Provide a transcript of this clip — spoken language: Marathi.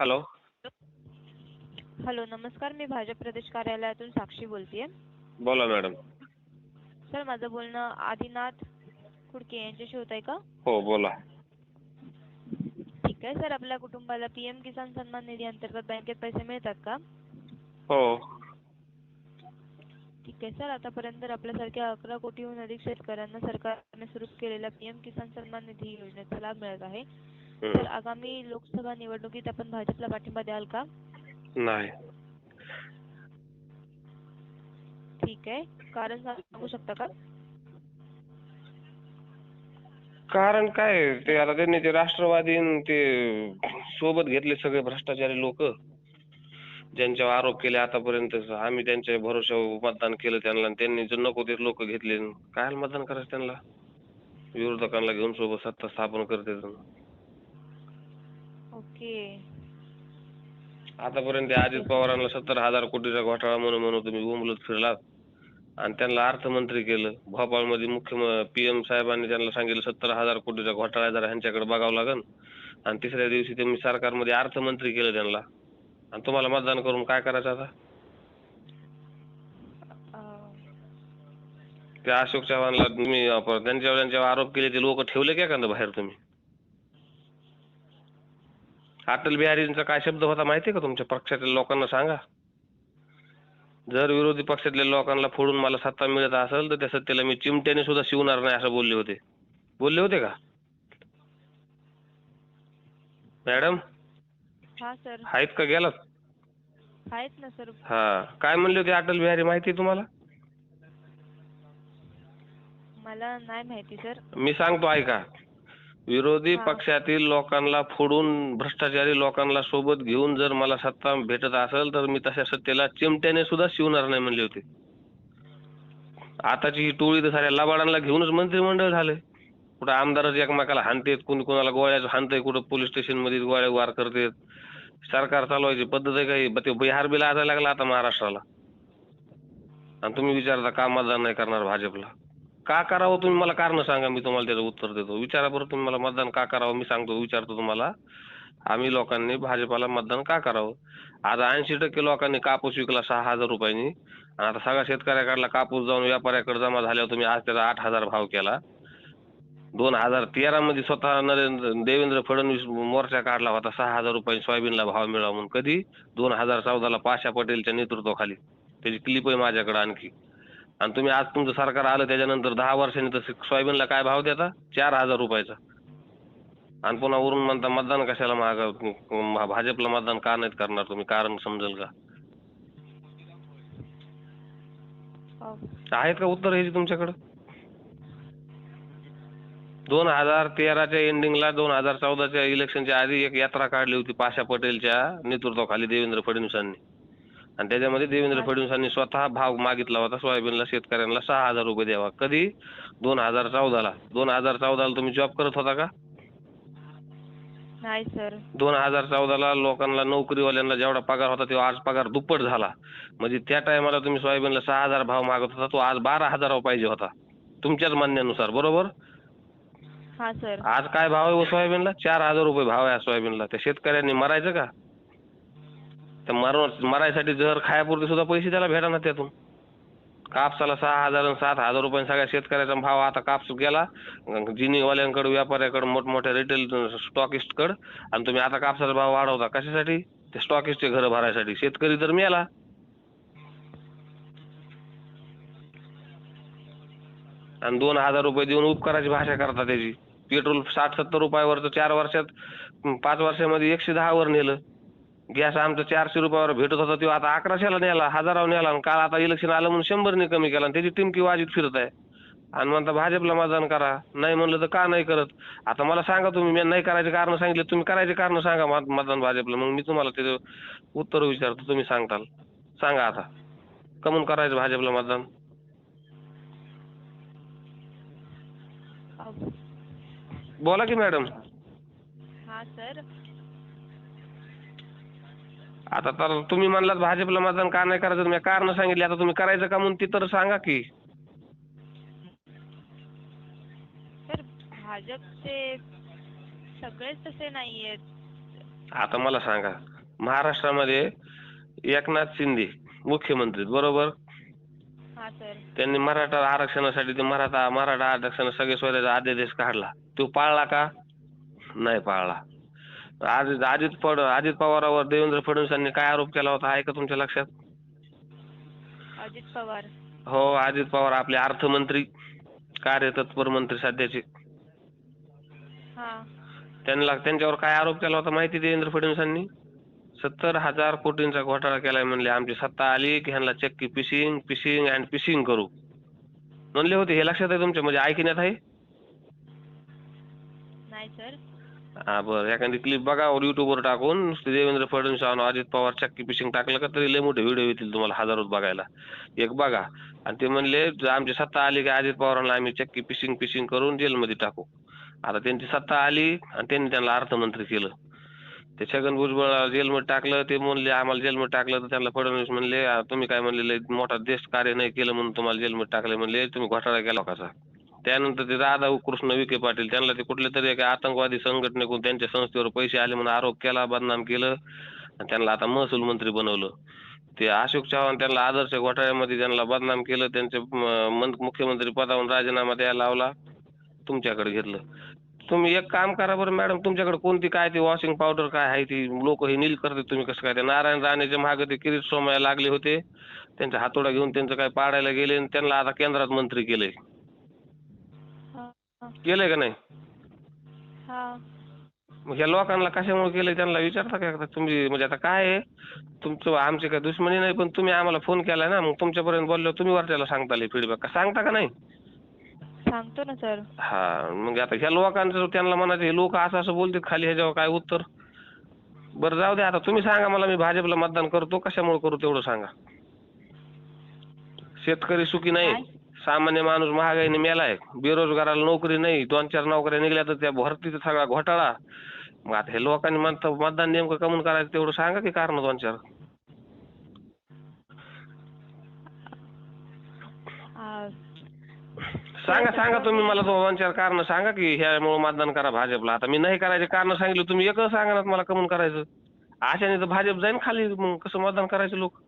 हॅलो. हॅलो नमस्कार. मी भाजप प्रदेश कार्यालयातून साक्षी बोलतेय. बोला मॅडम. सर माझं बोलणं आदिनाथ कुडके यांच्याशी होत आहे का? हो बोला. ठीक आहे सर. आपल्या कुटुंबाला पी एम किसान सन्मान निधी अंतर्गत बँकेत पैसे मिळतात का? हो. ठीक आहे सर. आतापर्यंत आपल्यासारख्या अकरा कोटीहून अधिक शेतकऱ्यांना सरकारने सुरू केलेल्या पी एम किसान सन्मान निधी योजनेचा लाभ मिळत आहे. तर. आगामी लोकसभा निवडणुकीत आपण भाजपला पाठिंबा द्याल का? नाही. ठीक आहे. कारण सांगू शकता का? कारण काय आहे, ते आता त्यांनी ते राष्ट्रवादी ते सोबत घेतले सगळे भ्रष्टाचारी लोक. ज्यांच्यावर आरोप केले आतापर्यंत आम्ही त्यांच्या भरोश्यावर मतदान केलं त्यांना त्यांनी जे नको ते लोक घेतले. काय मतदान करायचं त्यांना? विरोधकांना घेऊन सोबत सत्ता स्थापन करते ओके. आतापर्यंत ते अजित पवारांना सत्तर हजार कोटीचा घोटाळा म्हणून म्हणून तुम्ही बोंबलत फिरलात. आणि त्यांना अर्थमंत्री केलं. भोपाळमध्ये मुख्य पीएम साहेबांनी त्यांना सांगितलं सत्तर हजार कोटीचा घोटाळा आहे, जरा ह्यांच्याकडे बघावं लागेल आणि तिसऱ्या दिवशी तुम्ही सरकारमध्ये अर्थमंत्री केलं त्यांना. आणि तुम्हाला मतदान करून काय करायचं आता? त्या अशोक चव्हाणला तुम्ही त्यांच्यावर त्यांच्यावर आरोप केले ते लोक ठेवले का एखादं बाहेर तुम्ही? अटल बिहारींचा काय शब्द होता माहितीये का तुमच्या? पक्षातल्या लोकांना सांगा. जर विरोधी पक्षातल्या लोकांना फोडून मला सत्ता मिळत असेल तर त्या सत्तेला मी चिमट्याने सुद्धा शिवणार नाही असं बोलले होते. बोलले होते का? मॅडम? हा सर. आहेत का गेलात? आहेत ना सर. हा. काय म्हणले होते अटल बिहारी माहिती आहे तुम्हाला? मला नाही माहिती सर. मी सांगतो ऐका. विरोधी. पक्षातील लोकांना फोडून भ्रष्टाचारी लोकांना सोबत घेऊन जर मला सत्ता भेटत असेल तर मी तशा सत्तेला चिमट्याने सुद्धा शिवणार नाही म्हणले होते. आताची ही टोळी तर साऱ्या लबाडांना घेऊनच मंत्रिमंडळ झाले. कुठं आमदारच एकमेकाला हाणतेत कुणी कुणाला गोळ्याच हाणतंय कुठं पोलीस स्टेशनमध्ये गोळ्या वार करतेत. सरकार चालवायची पद्धत आहे काही ते बिहार बिल लाजायला लागला आता महाराष्ट्राला. आणि तुम्ही विचारता का मतदान नाही करणार भाजपला? का करावं तुम्ही मला कारण सांगा मी तुम्हाला त्याचं उत्तर देतो. विचारा बरं तुम्ही मला मतदान का करावं मी सांगतो विचारतो तुम्हाला. आम्ही लोकांनी भाजपाला मतदान का करावं? आज ऐंशी टक्के लोकांनी कापूस विकला सहा हजार रुपयांनी. आणि आता सगळ्या शेतकऱ्याकडला कापूस जाऊन व्यापाऱ्याकडे जमा झाल्यावर तुम्ही आज त्याचा आठ हजार भाव केला. दोन हजार तेरा मध्ये स्वतः नरेंद्र देवेंद्र फडणवीस मोर्चा काढला होता सहा हजार रुपये सोयाबीनला भाव मिळावा म्हणून. कधी? दोन हजार चौदाला पाशा पटेलच्या नेतृत्वाखाली. त्याची क्लिप आहे माझ्याकडे आणखी. आणि तुम्ही आज तुमचं सरकार आलं त्याच्यानंतर दहा वर्षांनी तर सोयाबीनला काय भाव देता? चार हजार रुपयाचा. आणि पुन्हा वरून म्हणता मतदान कशाला माग भाजपला मतदान का नाहीत करणार तुम्ही? कारण समजेल का? आहेत का उत्तर ह्याची तुमच्याकडं? दोन हजार तेराच्या एंडिंगला दोन हजार चौदाच्या इलेक्शनच्या आधी एक यात्रा काढली होती पाशा पटेलच्या नेतृत्वाखाली देवेंद्र फडणवीसांनी. आणि त्याच्यामध्ये देवेंद्र. फडणवीसांनी स्वतः भाव मागितला होता सोयाबीनला शेतकऱ्यांना सहा हजार रुपये द्यावा. कधी? दोन हजार चौदाला. दोन हजार चौदाला तुम्ही जॉब करत होता का? नाही सर दोन हजार चौदाला लोकांना नोकरीवाल्यांना जेवढा पगार होता तेव्हा आज पगार दुप्पट झाला. म्हणजे त्या टायमाला तुम्ही सोयाबीनला सहा हजार भाव मागत होता तो आज बारा हजारावर पाहिजे होता. तुमच्याच म्हणण्यानुसार बरोबर? हा सर आज काय भाव आहे हो सोयाबीनला? चार हजार रुपये भाव आहे सोयाबीनला. त्या शेतकऱ्यांनी मरायचं का? त्या मर मरायसाठी जर खायापुरते सुद्धा पैसे त्याला भेटाना त्यातून. कापसाला सहा हजार आणि सात हजार रुपये सगळ्या शेतकऱ्याचा भाव आता कापूस गेला. जिनीवाल्यांकडे व्यापाऱ्याकडे मोठमोठ्या रिटेल स्टॉकिस्टकडे आणि तुम्ही आता कापसाचा भाव वाढवता कशासाठी? ते स्टॉकिस्टचे घर भरायसाठी. शेतकरी तर मेला. आणि दोन हजार रुपये देऊन उपकाराची भाषा करता त्याची. पेट्रोल साठ सत्तर रुपयावर चार वर्षात पाच वर्षामध्ये एकशे दहावर नेलं. गॅस आमचं चारशे रुपयावर भेटत होता तो आता अकराशेला नेला हजारावर नेला आणि काल आता इलेक्शन आलं म्हणून शंभरने कमी केला आणि त्याची टिमकी वाजीत फिरत आहे. आणि म्हणता भाजपला मतदान करा नाही म्हणलं तर का नाही करत? आता मला सांगा तुम्ही मी नाही करायचे कारण सांगितले तुम्ही करायचे कारण सांगा मत- मतदान भाजपला. मग मी तुम्हाला त्याचं उत्तर विचारतो तुम्ही सांगताल. सांगा आता. कमून करायचं भाजपला मतदान? बोला की मॅडम. हा सर. आता तर तुम्ही म्हणलात भाजपला मतदान का नाही करायचं? मी कारण सांगितले. आता तुम्ही करायचं का म्हणून ती तर सांगा की. सर भाजपचे सगळेच तसे नाहीयेत. आता मला सांगा. महाराष्ट्रामध्ये एकनाथ शिंदे मुख्यमंत्री बरोबर? हा सर. त्यांनी मराठा आरक्षणासाठी ते मराठा मराठा आरक्षण सगळे सोयऱ्याचा अध्यादेश काढला. तो पाळला का? नाही पाळला. आज अजित पड अजित पवारावर देवेंद्र फडणवीसांनी काय आरोप केला होता आहे का तुमच्या लक्षात? अजित पवार. हो अजित पवार आपले अर्थमंत्री कार्यतत्पर मंत्री सध्याचे. हा. त्यांना त्यांच्यावर काय आरोप केला होता माहिती देवेंद्र फडणवीसांनी सत्तर हजार कोटींचा घोटाळा केलाय म्हणले आमची सत्ता आली की ह्यांना चक्की पिशिंग पिशिंग अँड पिशिंग करू. म्हणले होते हे लक्षात आहे तुमच्या म्हणजे ऐकण्यात आहे? नाही सर हा बरं. एखादी क्लिप बघा युट्यूबवर टाकून. नुसते देवेंद्र फडणवीस आणि अजित पवार चक्की पिशिंग टाकलं का तरी लय मोठे व्हिडिओ येतील तुम्हाला हजारोत बघायला. एक बघा. आणि ते म्हणले आमची सत्ता आली की अजित पवारांना आम्ही चक्की पिशिंग पिशिंग करून जेलमध्ये टाकू. आता त्यांची सत्ता आली आणि त्यांनी त्यांना अर्थमंत्री केलं. ते छगन भुजबळ जेलमध्ये टाकलं ते म्हणले आम्हाला जेलमध्ये टाकलं. तर त्यांना फडणवीस म्हणले तुम्ही काय म्हणले लय मोठा देश कार्य नाही केलं म्हणून तुम्हाला जेलमध्ये टाकले म्हणले तुम्ही घोटाळा केला कसा त्यानंतर ते राधा कृष्ण विखे पाटील त्यांना ते कुठले तरी एका आतंकवादी संघटनेकडून त्यांच्या संस्थेवर पैसे आले म्हणून आरोप केला बदनाम केलं आणि त्यांना आता महसूल मंत्री बनवलं. ते अशोक चव्हाण त्यांना आदर्श घोटाळ्यामध्ये त्यांना बदनाम केलं त्यांचे मुख्यमंत्री पदावरून राजीनामा द्यायला लावला तुमच्याकडे घेतलं. तुम्ही एक काम करा बरं मॅडम तुमच्याकडे कोणती काय ती वॉशिंग पावडर काय आहे ती लोक हे नील करते तुम्ही कसं काय? ते नारायण राणेच्या मागे ते किरीट सोमाया लागले होते त्यांचा हातोडा घेऊन त्यांचं काय पाडायला गेले आणि त्यांना आता केंद्रात मंत्री केलंय केलंय का नाही? हा. मग ह्या लोकांना कशामुळे केलंय त्यांना विचारता का एकदा? तुम्ही म्हणजे आता काय आहे? तुमचं आमची काय दुश्मनी नाही पण तुम्ही आम्हाला फोन केलाय ना मग तुमच्यापर्यंत बोललो तुम्ही वरच्याला सांगता फीडबॅक का सांगता का नाही? सांगतो ना सर. हा मग आता ह्या लोकांचं त्यांना म्हणायचं हे लोक असं असं बोलतात खाली ह्याच्यावर काय उत्तर? बरं जाऊ दे आता तुम्ही सांगा मला मी भाजपला मतदान करतो कशामुळे करू तेवढं सांगा? शेतकरी सुखी नाही? सामान्य माणूस महागाईने मेलाय. बेरोजगाराला नोकरी नाही. दोन चार नोकऱ्या निघल्या तर त्या भरतीचा सगळा घोटाळा. मग आता हे लोकांनी म्हणतं मतदान नेमकं कमून करायचं तेवढं सांगा की कारण दोन चार? सांगा सांगा तुम्ही मला दोन चार कारण. सांगा की ह्यामुळे मतदान करा भाजपला. आता मी नाही करायचे कारण सांगितलं तुम्ही एकच सांगा ना मला कमून करायचं. अशाने तर भाजप जाईन खाली. मग कसं मतदान करायचं लोक?